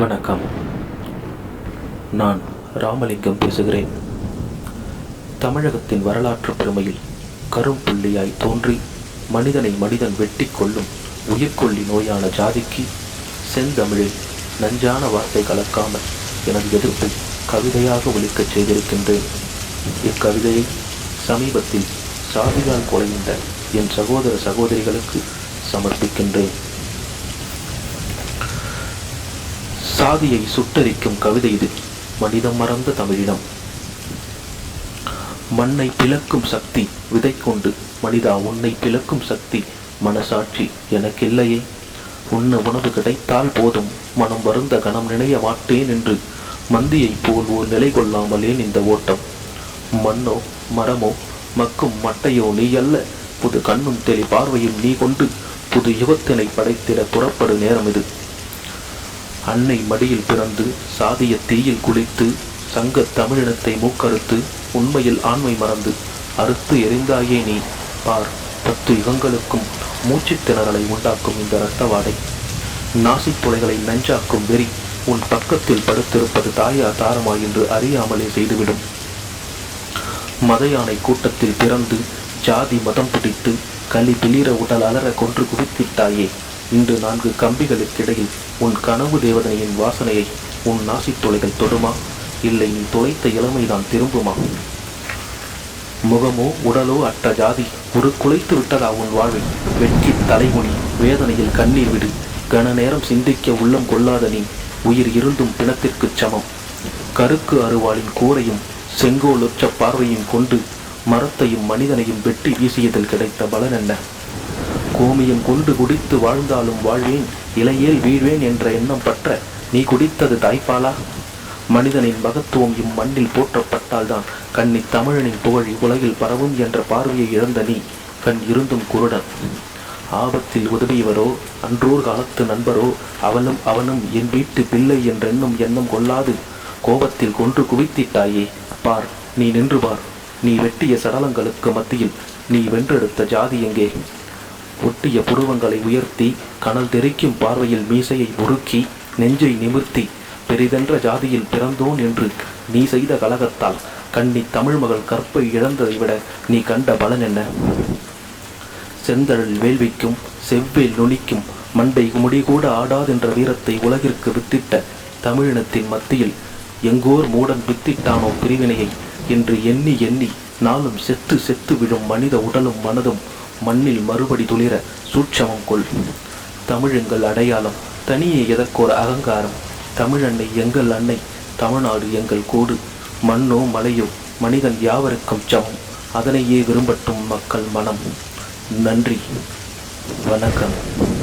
வணக்கம். நான் ராமலிங்கம் பேசுகிறேன். தமிழகத்தின் வரலாற்று பெருமையில் கரும்புள்ளியாய் தோன்றி மனிதனை மனிதன் வெட்டி கொள்ளும் உயிர்கொல்லி நோயான ஜாதிக்கு செந்தமிழில் நஞ்சான வார்த்தை கலக்காமல் எனது எதிர்ப்பை கவிதையாக ஒழிக்கச் செய்திருக்கின்றேன். இக்கவிதையை சமீபத்தில் சாதிகால் கொலைந்த என் சகோதர சகோதரிகளுக்கு சமர்ப்பிக்கின்றேன். சாதியை சுட்டரிக்கும் கவிதை இது. மனிதம் மறந்த தமிழினம் மண்ணை பிளக்கும் சக்தி விதை கொண்டு மனிதா உன்னை பிளக்கும் சக்தி மனசாட்சி எனக்கில்லையே. உண்ண உணவு கிடைத்தால் போதும். மனம் வருந்த கணம் நினைய மாட்டேன் என்று மந்தியைப் போல் ஓர் நிலை கொள்ளாமலேன் இந்த ஓட்டம்? மண்ணோ மரமோ மக்கும் மட்டையோ நீ அல்ல. புது கண்ணும் தெளி பார்வையும் நீ கொண்டு புது யுகத்தினை படைத்திட புறப்படு நேரம் இது. அன்னை மடியில் பிறந்து சாதிய தீயில் குளித்து சங்க தமிழினத்தை மூக்கறுத்து உண்மையில் ஆண்மை மறந்து அறுத்து எரிந்தாயே நீ. பார் பத்து யுகங்களுக்கும் மூச்சுத் திணறலை உண்டாக்கும் இந்த இரத்தவாடை நாசித் துளைகளை நஞ்சாக்கும் வெறி உன் பக்கத்தில் படுத்திருப்பது தாயா தாரமா என்று அறியாமலே செய்துவிடும். மத யானை கூட்டத்தில் பிறந்து ஜாதி மதம் பிடித்து களி பிளிர உடல் அலற கொன்று குவித்திட்டாயே இன்று நான்கு கம்பிகளுக்கிடையில் உன் கனவு தேவதனையின் வாசனையை உன் நாசித் தொலைகள் தொடுமா? இல்லை நீ தொலைத்த இளமைதான் திரும்புமா? முகமோ உடலோ அற்ற ஜாதி ஒரு குலைத்து விட்டதா உன் வாழ்வை வெட்கி தலைமுனி வேதனையில் கண்ணீர் விடு. கன நேரம் சிந்திக்க உள்ளம் கொள்ளாத நீ உயிர் இருந்தும் பிணத்திற்குச் சமம். கருக்கு அருவாளின் கூரையும் செங்கோலொற்ற பார்வையும் கொண்டு மரத்தையும் மனிதனையும் வெட்டி வீசியதில் கிடைத்த பலன் என்ன? கோமியம் கொண்டு குடித்து வாழ்ந்தாலும் வாழ்வேன் இலையேல் வீழ்வேன் என்ற எண்ணம் பற்ற நீ குடித்தது தாய்ப்பாலா? மனிதனின் மகத்துவம் இம்மண்ணில் போற்றப்பட்டால்தான் கண்ணி தமிழனின் புகழ் உலகில் பரவும் என்ற பார்வையை இழந்த நீ கண் இருந்தும் குருடன். ஆபத்தில் உதவியவரோ அன்றோர் காலத்து நண்பரோ அவனும் அவனும் என் வீட்டு பிள்ளை என்றென்னும் எண்ணம் கொள்ளாது. கோபத்தில் கொன்று குவித்திட்டாயே பார் நீ நின்று பார். நீ வெட்டிய சடலங்களுக்கு மத்தியில் நீ வென்றெடுத்த ஜாதி எங்கே? ஒட்டிய புருவங்களை உயர்த்தி கனல் தெரிக்கும் பார்வையில் மீசையை உருக்கி நெஞ்சை நிமிர்த்தி பெரிதென்ற ஜாதியில் பிறந்தோன் என்று நீ செய்த கலகத்தால் கண்ணி தமிழ் மகள் கற்பை இழந்ததை விட நீ கண்ட பலன் என்ன? செந்தழல் வேள்விக்கும் செவ்வேல் நுனிக்கும் மண்டை முடி கூட ஆடாதென்ற வீரத்தை உலகிற்கு வித்திட்ட தமிழினத்தின் மத்தியில் எங்கோர் மூடன் வித்திட்டானோ பிரிவினையை என்று எண்ணி எண்ணி நாளும் செத்து செத்து விழும் மனித உடலும் மனதும் மண்ணில் மறுபடி துளிர சூட்சமம் கொள். தமிழ் எங்கள் அடையாளம் தனியே எதற்கோர் அகங்காரம். தமிழன்னை எங்கள் அன்னை தமிழ்நாடு எங்கள் கோடு. மண்ணோ மலையோ மனிதன் யாவருக்கும் சமம். அதனையே விரும்பட்டும் மக்கள் மனம். நன்றி வணக்கம்.